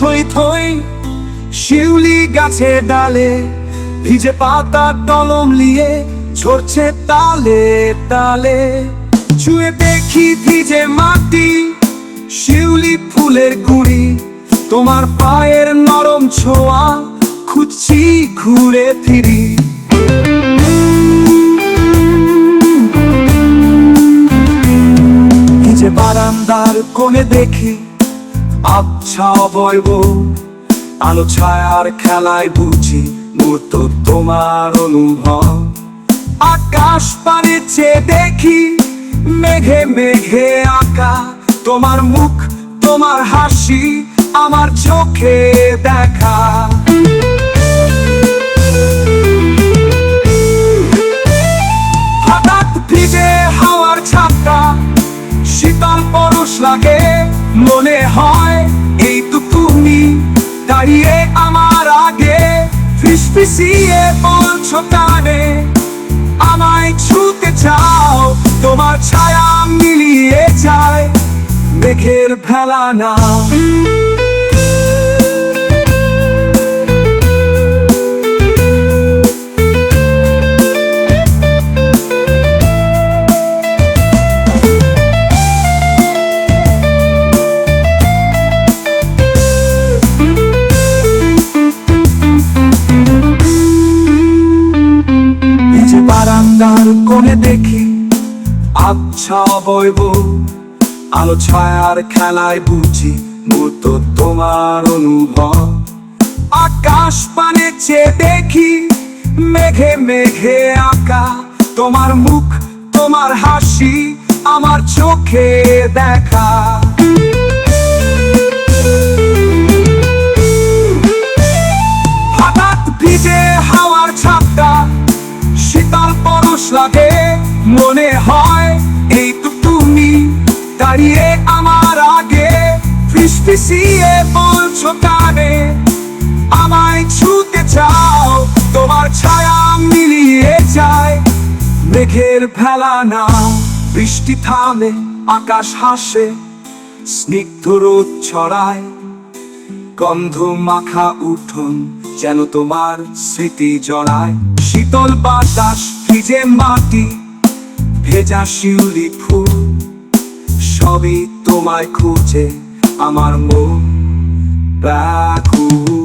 থই থই, শিউলি গাছে ডালে, ভিজে পাতা কলম নিয়ে ঝরছে তালে তালে। ছুঁয়ে দেখি ভিজে মাটি, শিউলি ফুলের কুড়ি তোমার পায়ের নরম ছোঁয়া খুঁজছি ঘুরে ফিরি। ভিজে বারান্দার কোণে দেখি আচ্ছা অবয়ব আলো ছায়ার খেলায় বুঝি মূর্ত তোমার অনুভব। আকাশ দেখি মেঘে মেঘে আঁকা। তোমার মুখ, তোমার হাসি আমার চোখে দেখা। হঠাৎ ভিজে হাওয়ার ছাপটা, শীতল পরশ লাগে, মনে হয় দাঁড়িয়ে আমার আগে ফিসফিসিয়ে বলছো কানে। আমায় ছুতে চাও, তোমার ছায়া মিলিয়ে যায়। মেঘের ভেলা না। বারান্দার কোণে দেখি। আচ্ছা অবয়ব আলো ছায়ার খেলায় বুঝি মূর্ত তোমার অনুভব। আকাশ পানে চেয়ে দেখি, মেঘে মেঘে আঁকা। তোমার মুখ, তোমার হাসি, আমার চোখে দেখা। দাঁড়িয়ে আমার আগে ফিসফিসিয়ে বলছো কানে। আমায় ছুতে চাও, তোমার ছায়া মিলিয়ে যায়। মেঘের ভেলা না, বৃষ্টি থামে, আকাশ হাসে, স্নিগ্ধ রোদ ছড়ায়। গন্ধ মাখা উঠোন যেন তোমার স্মৃতি জড়ায়। শীতল বাতাস ভিজে মাটি, ভেজা শিউলি ফুল সবই তোমায় খুঁজে। আমার মন ব্যাকুল।